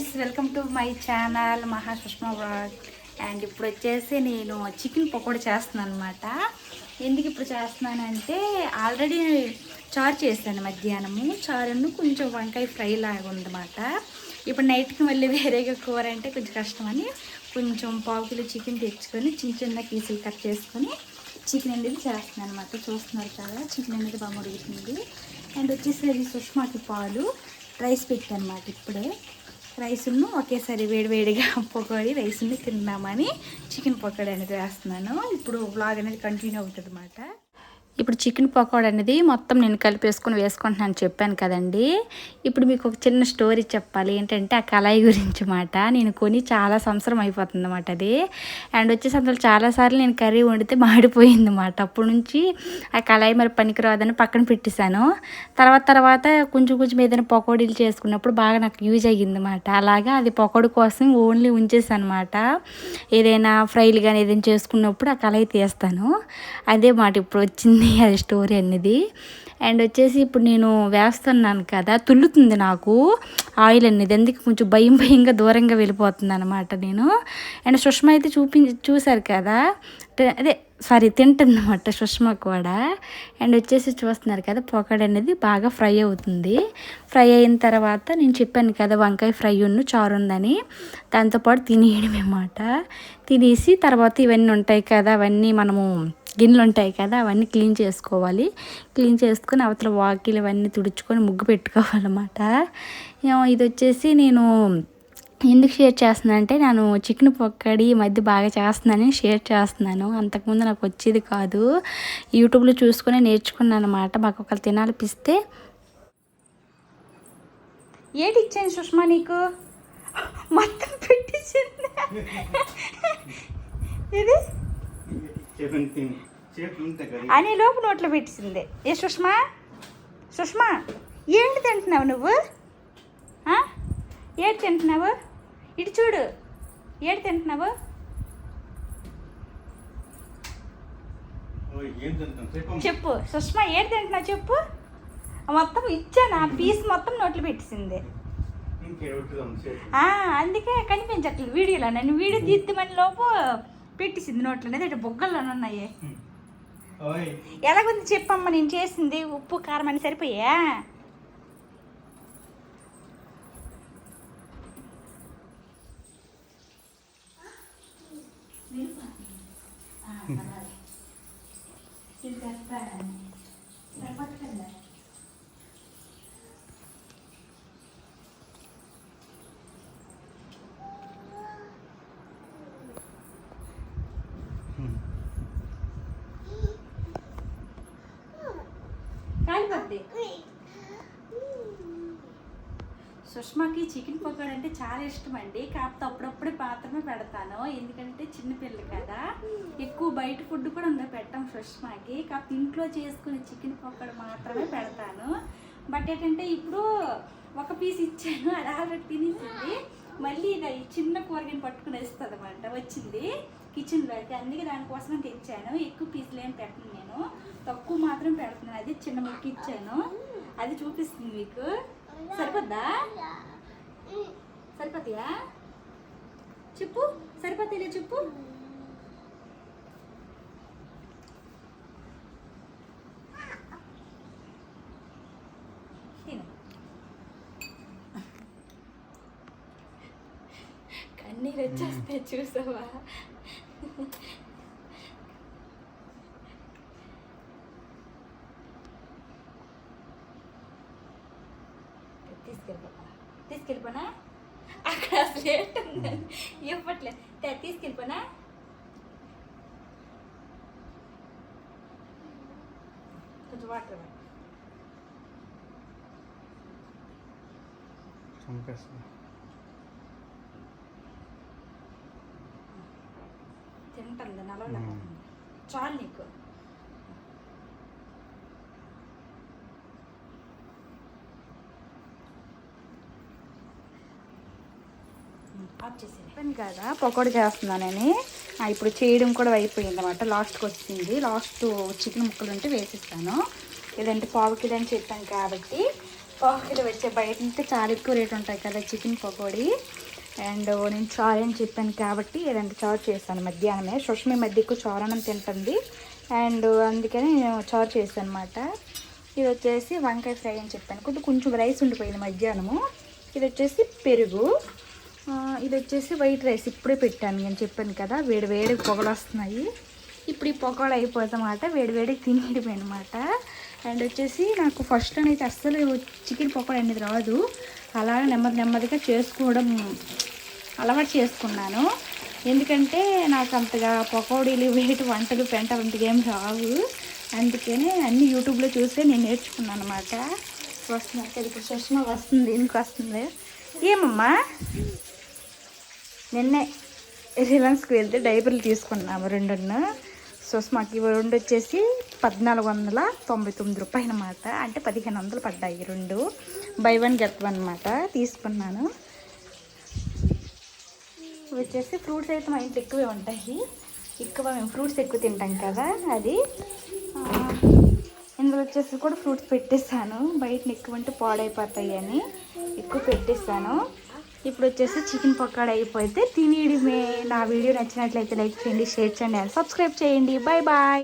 Friends welcome to my channel Maha Sushma blog and ఇప్పుడు వచ్చేసి నేను చికెన్ పకోడీ చేస్తున్నాను అనమాట ఎందుకు ఇప్పుడు చేస్తున్నానంటే ఆల్రెడీ చారు చేశాను మధ్యాహ్నము. చారును కొంచెం వంకాయ ఫ్రై లాగా ఉందన్నమాట. ఇప్పుడు నైట్కి మళ్ళీ వేరేగా కూర అంటే కొంచెం కష్టమని కొంచెం పావు కిలో చికెన్ తెచ్చుకొని చిన్న చిన్న పీసులు కట్ చేసుకొని చికెన్ అనేది చేస్తున్నాను అనమాట చూస్తున్నారు కదా చికెన్ అనేది బాగా ఉడుగుతుంది అండ్ వచ్చేసి అది సుష్మాకి పాలు. రైస్ పెట్టాను అనమాట ఇప్పుడే. రైసును ఒకేసారి వేడివేడిగా పకోడీ రైస్ని తిందామని చికెన్ పకోడీ అనేది వేస్తున్నాను. ఇప్పుడు బ్లాగ్ అనేది కంటిన్యూ అవుతుంది అనమాట ఇప్పుడు చికెన్ పకోడా అనేది మొత్తం నేను కలిపేసుకొని వేసుకుంటున్నాను చెప్పాను కదండి. ఇప్పుడు మీకు ఒక చిన్న స్టోరీ చెప్పాలి. ఏంటంటే ఆ కళాయి గురించి మాట. నేను కొని చాలా సంవత్సరం అయిపోతుంది అనమాట అది. అండ్ వచ్చేసి అందులో చాలాసార్లు నేను కర్రీ వండితే మాడిపోయింది అన్నమాట అప్పటి నుంచి ఆ కళాయి మరి పనికిరాదని పక్కన పెట్టేశాను. తర్వాత తర్వాత కొంచెం కొంచెం ఏదైనా పకోడీలు చేసుకున్నప్పుడు బాగా నాకు యూజ్ అయ్యిందన్నమాట అలాగా అది పకోడీ కోసం ఓన్లీ ఉంచేసాను అనమాట ఏదైనా ఫ్రైలు కానీ ఏదైనా చేసుకున్నప్పుడు ఆ కళాయి తీస్తాను. అదే మాట ఇప్పుడు వచ్చింది. అది స్టోరీ అనేది అండ్ వచ్చేసి ఇప్పుడు నేను వేస్తున్నాను కదా తుల్లుతుంది నాకు ఆయిల్ అనేది ఎందుకు కొంచెం భయం భయంగా దూరంగా వెళ్ళిపోతుంది అనమాట నేను. అండ్ సుష్మ అయితే చూపి చూశారు కదా అదే సారీ తింటుందన్నమాట సుష్మ కూడా. అండ్ వచ్చేసి చూస్తున్నారు కదా పొగడ అనేది బాగా ఫ్రై అవుతుంది. ఫ్రై అయిన తర్వాత నేను చెప్పాను కదా వంకాయ ఫ్రై ఉన్న చారు ఉందని. దాంతోపాటు తినేయడం అన్నమాట తినేసి తర్వాత ఇవన్నీ ఉంటాయి కదా అవన్నీ మనము గిన్నెలు ఉంటాయి కదా అవన్నీ క్లీన్ చేసుకోవాలి. క్లీన్ చేసుకొని అవతల వాకిలు ఇవన్నీ తుడుచుకొని ముగ్గు పెట్టుకోవాలన్నమాట. ఇది వచ్చేసి నేను ఎందుకు షేర్ చేస్తున్నాను అంటే నేను చికెన్ పక్కడి ఈ మధ్య బాగా చేస్తున్నానని షేర్ చేస్తున్నాను. అంతకుముందు నాకు వచ్చేది కాదు. యూట్యూబ్లో చూసుకొని నేర్చుకున్నాను అనమాట మాకు ఒకళ్ళు తినాలనిపిస్తే. ఏంటి ఇచ్చాను సుష్మా నీకు? మొత్తం పెట్టించింది ఇది అని లోపు నోట్లో పెట్టింది. ఏ సుష్మా? సుష్మా ఏంటి తింటున్నావు నువ్వు? ఏడు తింటున్నావు? ఇటు చూడు. ఏడు తింటున్నావు. చెప్పు. సుష్మా ఏడు తింటున్నావు చెప్పు. మొత్తం ఇచ్చాను ఆ పీస్ మొత్తం నోట్లో పెట్టింది. అందుకే కనిపించట్లేదు వీడియోలో. నేను వీడియో తీద్దామని లోపు పెట్టింది నోట్లో. అనేది బొగ్గల్లోనే ఉన్నాయి. ఎలాగుంది చెప్పమ్మ నేను చేసింది ఉప్పు కారం అని సరిపోయా? సుష్మాకి చికెన్ పకోడీ అంటే చాలా ఇష్టం అండి కాకపోతే అప్పుడప్పుడే మాత్రమే పెడతాను. ఎందుకంటే చిన్నపిల్ల కదా. ఎక్కువ బయట ఫుడ్ కూడా ఉందో పెట్టాం సుష్మాకి. కాకపోతే ఇంట్లో చేసుకునే చికెన్ పకోడీ మాత్రమే పెడతాను. బట్ ఏంటంటే ఇప్పుడు ఒక పీస్ ఇచ్చాను. అది ఆల్రెడీ తినేసింది. మళ్ళీ ఇక ఈ చిన్న కూరగాయని పట్టుకుని వేస్తుంది అనమాట వచ్చింది కిచెన్లోకి అందుకే దానికోసం తెచ్చాను. ఎక్కువ పీసులు ఏం పెట్టను నేను. తక్కువ మాత్రం పెడుతున్నాను. అది చిన్న ముక్క ఇచ్చాను. అది చూపిస్తుంది మీకు. సరిపోద్దా? సరిపోతాయా? చెప్పు సరిపోతాయిలే చెప్పు. కన్నీరు వచ్చేస్తే చూసావా? తీసుకెళ్ళిపో తీసుకెళ్ళిపోనా? అక్కడ అసలు ఏంటుందని ఇవ్వట్లే. తీసుకెళ్ళిపోనా? కొంచెం వాటర్. తింటుంది నలవలేకపోతుంది చాలు నీకు. చెప్పాను కదా పకోడీ చేస్తున్నానని. అని ఇప్పుడు చేయడం కూడా అయిపోయింది అనమాట లాస్ట్కి వచ్చింది. లాస్ట్ చికెన్ ముక్కలు ఉంటే వేసిస్తాను. లేదంటే పావుకిలో అని చెప్పాను కాబట్టి పావుకిలో వచ్చే బయట ఉంటే చాలా ఎక్కువ రేట్ ఉంటాయి కదా చికెన్ పకోడీ. అండ్ నేను చారు అని చెప్పాను కాబట్టి ఏదంటే చారు చేస్తాను మధ్యాహ్నమే. సుష్మి మధ్య ఎక్కువ చారు అన్నం తింటుంది. అండ్ అందుకని నేను చారు చేస్తాను అనమాట ఇది వచ్చేసి వంకాయ ఫ్రై అని చెప్పాను. కొంచెం కొంచెం రైస్ ఉండిపోయింది మధ్యాహ్నము. ఇది వచ్చేసి పెరుగు. ఇది వచ్చేసి వైట్ రైస్. ఇప్పుడే పెట్టాను. నేను చెప్పాను కదా వేడి వేడి పొగలు వస్తున్నాయి. ఇప్పుడు ఈ పొగలు అయిపోతామాట వేడి వేడికి తినేయడమే అనమాట అండ్ వచ్చేసి నాకు ఫస్ట్లోనైతే అస్సలు చికెన్ పొగలు అనేది రాదు. అలా నెమ్మది నెమ్మదిగా చేసుకోవడం అలవాటు చేసుకున్నాను. ఎందుకంటే నాకు అంతగా పకోడీలు వేటి వంటలు పెంట వంటివి ఏం రావు. అందుకనే అన్ని యూట్యూబ్లో చూసే నేను నేర్చుకున్నాను అనమాట వస్తున్నా ఇప్పుడు వస్తుంది. ఎందుకు వస్తుంది? ఏమమ్మా? నిన్నే రిలయన్స్కి వెళ్తే డైపర్లు తీసుకున్నాము రెండున్న. సుష్మాకి ఇవి రెండు వచ్చేసి పద్నాలుగు వందల తొంభై తొమ్మిది రూపాయలు అనమాట అంటే పదిహేను వందలు పడ్డాయి రెండు. బై వన్ గెట్ వన్ అనమాట తీసుకున్నాను. వచ్చేసి ఫ్రూట్స్ అయితే మా ఇంట్లో ఎక్కువే ఉంటాయి. ఎక్కువ మేము ఫ్రూట్స్ ఎక్కువ తింటాం కదా అది. ఇందులో వచ్చేసి కూడా ఫ్రూట్స్ పెట్టేస్తాను బయట ఎక్కువ ఉంటే పాడైపోతాయి అని ఎక్కువ పెట్టేస్తాను ఇప్పుడు వచ్చేసి చికెన్ పకోడా అయిపోతే తినేయడమే. నా వీడియో నచ్చినట్లయితే లైక్ చేయండి షేర్ చేయండి అండ్ సబ్స్క్రైబ్ చేయండి. Bye bye.